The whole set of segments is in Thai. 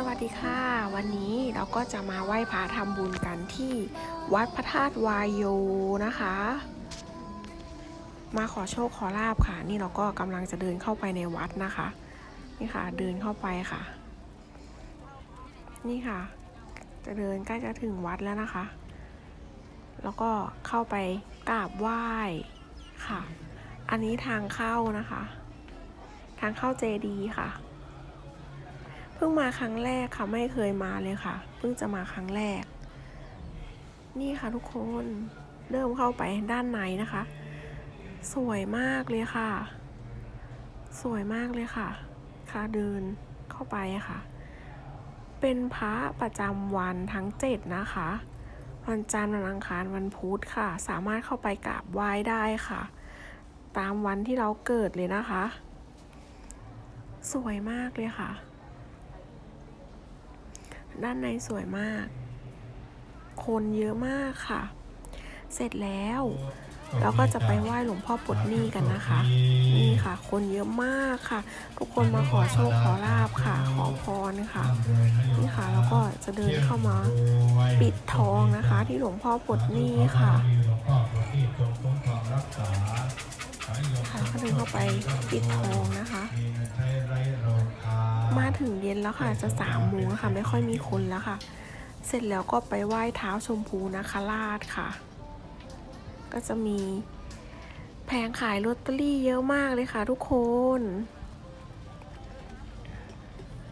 สวัสดีค่ะ วันนี้เราก็จะมาไหว้พระทำบุญกันที่วัดพระธาตุวายโยนะคะ มาขอโชคขอลาบค่ะ นี่เราก็กำลังจะเดินเข้าไปในวัดนะคะ นี่ค่ะเดินเข้าไปค่ะ นี่ค่ะ จะเดินใกล้จะถึงวัดแล้วนะคะ แล้วก็เข้าไปกราบไหว้ค่ะ อันนี้ทางเข้านะคะ ทางเข้าเจดีค่ะ เพิ่งมาครั้งแรกค่ะ ไม่เคยมาเลยค่ะ เพิ่งจะมาครั้งแรก นี่ค่ะทุกคนเริ่มเข้าไปด้านในนะคะ สวยมากเลยค่ะ สวยมากเลยค่ะ ค่ะเดินเข้าไปค่ะ เป็นพระประจำวันทั้งเจ็ดนะคะ วันจันทร์วันอังคารวันพุธค่ะ สามารถเข้าไปกราบไหว้ได้ค่ะ ตามวันที่เราเกิดเลยนะคะ สวยมากเลยค่ะ ด้านในสวยมาก คนเยอะมากค่ะ เสร็จแล้ว เราก็จะไปไหว้หลวงพ่อปลดหนี้กันนะคะ นี่ค่ะ คนเยอะมากค่ะ ทุกคนมาขอโชคขอลาบค่ะ ขอพรค่ะ นี่ค่ะแล้วก็จะเดินเข้ามาปิดทองนะคะ ที่หลวงพ่อปลดหนี้ค่ะค่ะก็เดินเข้าไปปิดทองนะคะ มาถึงเย็นแล้วค่ะจะสามโมงค่ะ ไม่ค่อยมีคนแล้วค่ะ เสร็จแล้วก็ไปไหว้เท้าชมพูนะคะราชค่ะ ก็จะมีแผงขายลอตเตอรี่เยอะมากเลยค่ะ ทุกคน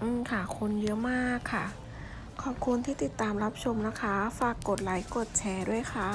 อืมค่ะ คนเยอะมากค่ะ ขอบคุณที่ติดตามรับชมนะคะ ฝากกดไลค์กดแชร์ด้วยค่ะ